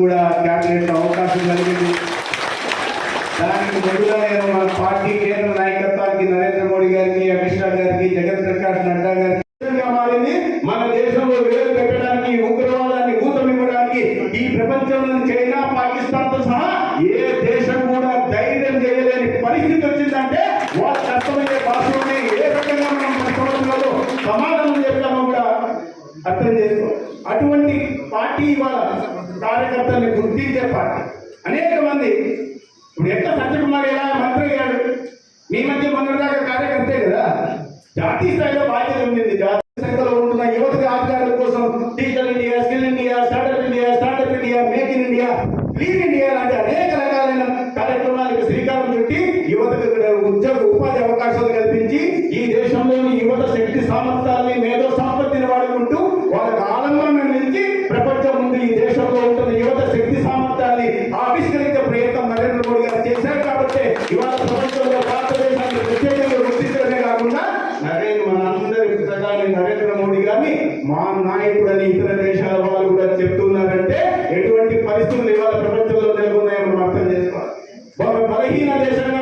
కూడా క్యాబినెట్ అవకాశం కలిగింది. దానికి ముందుగా నేను మన పార్టీ కేంద్ర నాయకత్వానికి నరేంద్ర మోడీ గారికి అమిత్ షా గారికి జగన్ ప్రకాష్ నడ్డా గారికి మారింది. మన దేశంలో వేలు పెట్టడానికి ఉగ్రవాదాన్ని ఊతమివ్వడానికి ఈ ప్రపంచంలోని చైనా పాకిస్తాన్తో సహా ఏ దేశం కూడా ధైర్యం చేయలేని పరిస్థితి వచ్చిందంటే వాళ్ళకి అర్థమయ్యే భాషలోనే ఏ రకంగా మనం సమాధానం చెప్తామో కూడా అర్థం చేసుకోవాలి. అటువంటి పార్టీ ఇవాళ కార్యకర్తల్ని గుర్తించే పార్టీ. అనేక మంది ఇప్పుడు ఎంత సత్యకుమార్ ఎలా మంత్రి అయ్యాడు? మీ మధ్య మొన్నటిదాకా కార్యకర్తే కదా. జాతీయ స్థాయిలో బాధ్యత ఉండింది. జాతీయ సంఖ్యలో ఉంటున్న యువత ఆధికారుల కోసం digital India skill India startup India startup India make in India clean India లాంటి అనేక రకాలైన కార్యక్రమాలకు శ్రీకారం చుట్టి యువతకు ఉద్యోగ ఉపాధి అవకాశాలు కల్పించి ఈ దేశంలోని యువత శక్తి సామర్థ్యాన్ని మేధో సంపత్తిని నరేంద్ర మనందరి ప్రధాని నరేంద్ర మోడీ గారిని మా నాయకుడు అని ఇతర దేశాల వాళ్ళు కూడా చెప్తున్నారంటే ఎటువంటి పరిస్థితులు ఇవాళ ప్రపంచంలో నెలకొన్నాయని మనం అర్థం చేసుకోవాలి. బలహీన దేశంగా